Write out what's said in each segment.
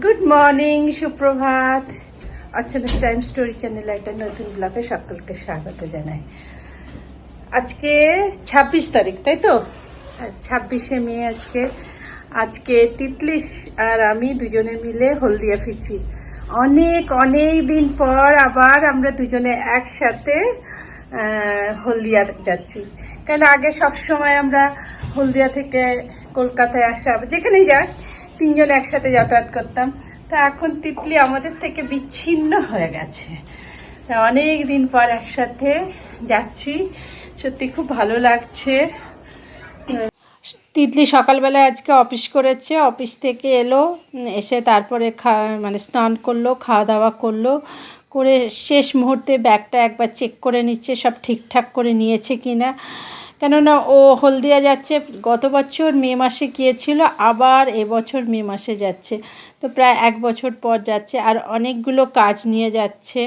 Good morning সুপ্রভাত। অর্চনা time story চ্যানেলে একটা নতুন ব্লগে সকলকে স্বাগত জানাই। আজকে ছাব্বিশ তারিখ, তাই তো? ছাব্বিশে মে আজকে। আজকে তিতলিশ আর আমি দুজনে মিলে হলদিয়া ফিরছি। অনেক অনেক দিন পর আবার আমরা দুজনে একসাথে হলদিয়া যাচ্ছি। কারণ আগে সব সময় আমরা হলদিয়া থেকে কলকাতায় আসা, যেখানেই যাই তিনজন একসাথে যাতায়াত করতাম। তা এখন তিতলি আমাদের থেকে বিচ্ছিন্ন হয়ে গেছে। অনেক দিন পর একসাথে যাচ্ছি। সত্যি খুব ভালো লাগছে। তিতলি সকালবেলা আজকে অফিস করেছে। অফিস থেকে এলো, এসে তারপরে খা মানে স্নান করল খাওয়া দাওয়া করল। করে শেষ মুহূর্তে ব্যাগটা একবার চেক করে নিচ্ছে, সব ঠিকঠাক করে নিয়েছে কি না কেননা ও হলদিয়া যাচ্ছে, গত বছর মে মাসে গিয়েছিল, আবার এবছর মে মাসে যাচ্ছে। তো প্রায় এক বছর পর যাচ্ছে আর অনেকগুলো কাজ নিয়ে যাচ্ছে।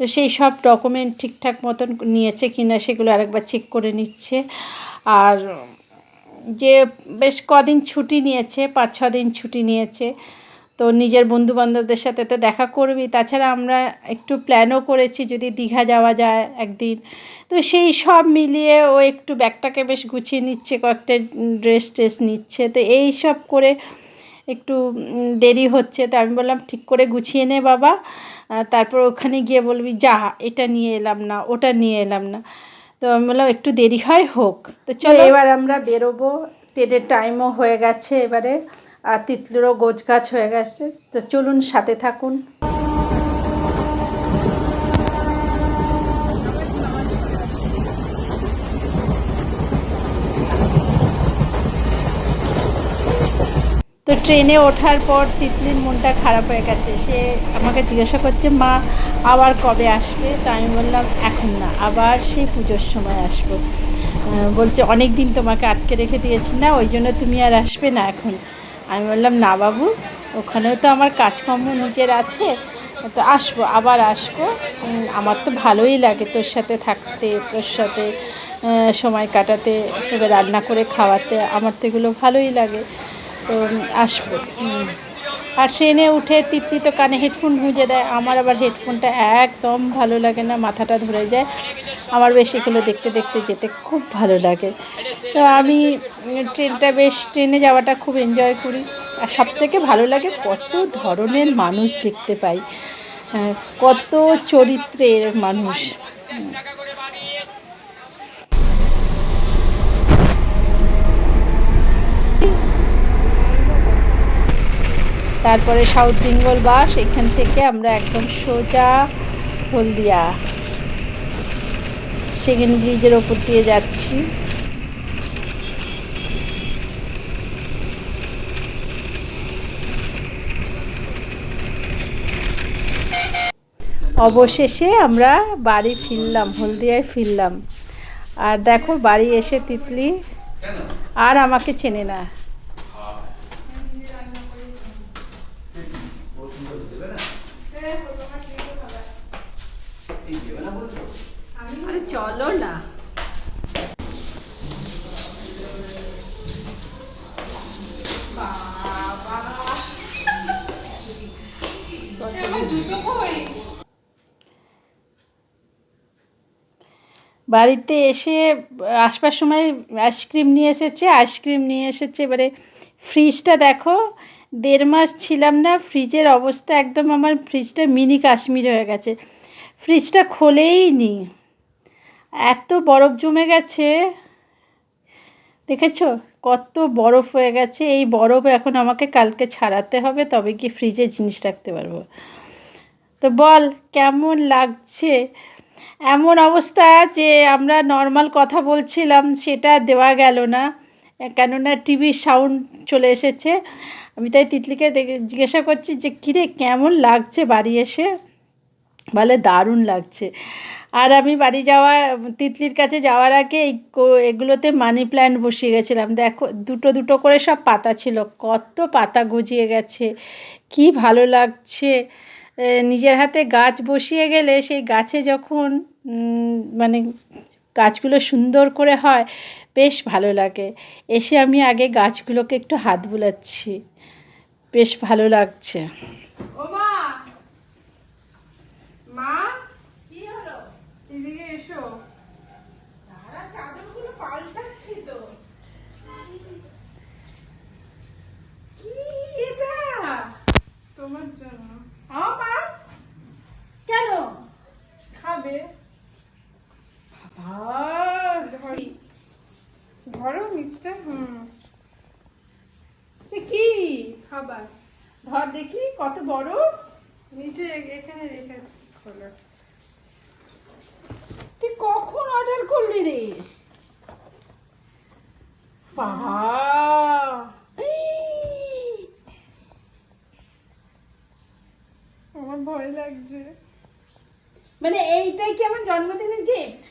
তো সেই সব ডকুমেন্ট ঠিকঠাক মতন নিয়েছে কিনা সেগুলো আরেকবার চেক করে নিচ্ছে। আর যে বেশ কদিন ছুটি নিয়েছে পাঁচ ছ দিন ছুটি নিয়েছে তো নিজের বন্ধু বান্ধবদের সাথে তো দেখা করবি। তাছাড়া আমরা একটু প্ল্যানও করেছি যদি দীঘা যাওয়া যায় একদিন। তো সেই সব মিলিয়ে ও একটু ব্যাগটাকে বেশ গুছিয়ে নিচ্ছে কয়েকটা ড্রেস ট্রেস নিচ্ছে। তো এই সব করে একটু দেরি হচ্ছে। তো আমি বললাম ঠিক করে গুছিয়ে নে বাবা। তারপর ওখানে গিয়ে বলবি যা এটা নিয়ে এলাম না ওটা নিয়ে এলাম না। তো আমি বললাম একটু দেরি হয় হোক। তো চলো। এবার আমরা বেরোবো। ট্রেনের টাইমও হয়ে গেছে এবারে। আর তিতলিরও গোছ গাছ হয়ে গেছে। তো চলুন সাথে থাকুন। তো ট্রেনে ওঠার পর তিতলির মনটা খারাপ হয়ে গেছে। সে আমাকে জিজ্ঞাসা করছে, মা, আবার কবে আসবে? তা আমি বললাম, এখন না, আবার সেই পুজোর সময় আসব। বলছে অনেক দিন তোমাকে আটকে রেখে দিয়েছি না, ওই জন্য তুমি আর আসবে না এখন। আমি বললাম, না বাবু, ওখানেও তো আমার কাজকর্ম নিজের আছে। তো আসব, আবার আসব। আমার তো ভালোই লাগে তোর সাথে থাকতে, তোর সাথে সময় কাটাতে, তোকে রান্না করে খাওয়াতে। আমার তো এগুলো ভালোই লাগে। তো আসব। আর ট্রেনে উঠে তিতলি তো কানে হেডফোন গুঁজে দেয়। আমার আবার হেডফোনটা একদম ভালো লাগে না, মাথাটা ধরে যায়। আমার বেশ এগুলো দেখতে দেখতে যেতে খুব ভালো লাগে। তো আমি ট্রেনটা বেশ ট্রেনে যাওয়াটা খুব এনজয় করি। আর সব থেকে ভালো লাগে কত ধরনের মানুষ দেখতে পাই। হ্যাঁ, কত চরিত্রের মানুষ। তারপরে সাউথ বেঙ্গল বাস এখান থেকে আমরা একদম সোজা হলদিয়া। সেকেন্ড ব্রিজের ওপর দিয়ে যাচ্ছি। অবশেষে আমরা বাড়ি ফিরলাম, হলদিয়ায় ফিরলাম। আর দেখো, বাড়ি এসে তিতলি আর আমাকে চেনে না। চলো না। বাড়িতে এসে আসবার সময় আইসক্রিম নিয়ে এসেছে আইসক্রিম নিয়ে এসেছে এবারে ফ্রিজটা দেখো দেড় মাস ছিলাম না ফ্রিজের অবস্থা একদম আমার ফ্রিজটা মিনি কাশ্মীর হয়ে গেছে। ফ্রিজটা খোলেই নি। এত বরফ জমে গেছে। দেখেছ? কত বরফ হয়ে গেছে। এই বরফ এখন আমাকে কালকে ছাড়াতে হবে, তবে কি ফ্রিজে জিনিস রাখতে পারব। তো বল, কেমন লাগছে? এমন অবস্থা যে আমরা নর্মাল কথা বলছিলাম, সেটা দেওয়া গেল না। কেননা টিভির সাউন্ড চলে এসেছে। আমি তাই তিতলিকে জিজ্ঞাসা করছি যে, কিরে, কেমন লাগছে বাড়ি এসে? বলে দারুণ লাগছে। আর আমি বাড়ি যাওয়া, তিতলির কাছে যাওয়ার আগে এই এগুলোতে মানি প্ল্যান্ট বসিয়ে গেছিলাম। দেখো, দুটো দুটো করে সব পাতা ছিল, কত পাতা গজিয়ে গেছে, কি ভালো লাগছে। নিজের হাতে গাছ বসিয়ে গেলে সেই গাছে যখন মানে গাছগুলো সুন্দর করে হয়, বেশ ভালো লাগে। এসে আমি আগে গাছগুলোকে একটু হাত বুলাচ্ছি, বেশ ভালো লাগছে ও মা মা কি হলো এদিকে এসো দাঁড়া চাদরগুলো পাল্টাচ্ছি তো কি এটা তোমার জন্য আমার কেন খাবে ধরো নিচটা হুম। কি? খাবার। ধর দেখি কত বড়? নিচে এখানে রেখে খোলো। তুই কখন অর্ডার করলি রে? বাবা আমার ভয় লাগছে। মানে এইটাই কি আমার জন্মদিনের গিফট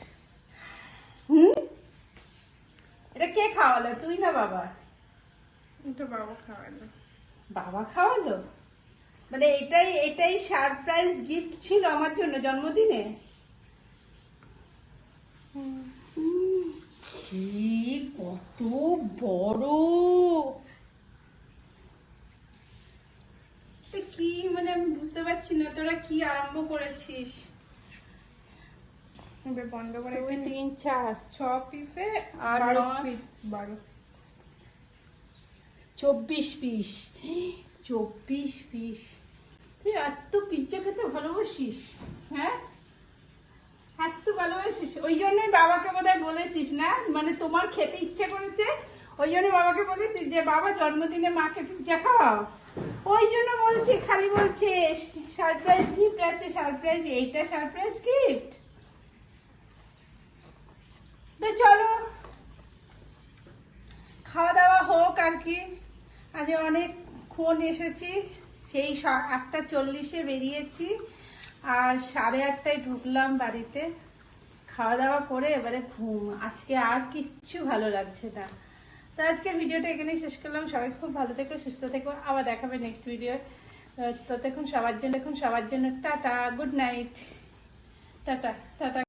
হুম? এটা কে খাওয়ালো? তুই না বাবা? এটা বাবা খাওয়ালো। বাবা খাওয়ালো? মানে এটাই এটাই সারপ্রাইজ গিফট ছিল আমার জন্য জন্মদিনে? কি কত বড়! কি? মানে আমি বুঝতে পারছি না তোরা কি আরম্ভ করেছিস? এবার বন্ধ করে দুই তিন চার। ছ পিসে আর বারো চব্বিশ পিস চব্বিশ পিস তুই এত পিজ্জা খেতে ভালোবাসিস হ্যাঁ? এত ভালোবাসিস। ওই জন্যই বাবাকে বোধহয় বলেছিস না? মানে তোমার খেতে ইচ্ছে করেছে ওই জন্য বাবাকে বলেছিস যে বাবা জন্মদিনে মাকে পিজ্জা খাওয়াও। ওই জন্য বলছি খালি বলছে সারপ্রাইজ গিফট আছে সারপ্রাইজ এইটা সারপ্রাইজ গিফট তো চলো। খাওয়া দাওয়া হোক আর কি। আজ অনেক অনেকক্ষণ এসেছি। সেই আটটা চল্লিশে বেরিয়েছি আর সাড়ে আটটায় ঢুকলাম বাড়িতে। খাওয়া দাওয়া করে এবারে ঘুম। আজকে আর কিচ্ছু ভালো লাগছে না। তো আজকের ভিডিওটা এখানেই শেষ করলাম। সবাই খুব ভালো থেকো, সুস্থ থেকো। আবার দেখাবে নেক্সট ভিডিও ততক্ষণ সবার জন্য এখন সবার জন্য। Tata good night tata tata.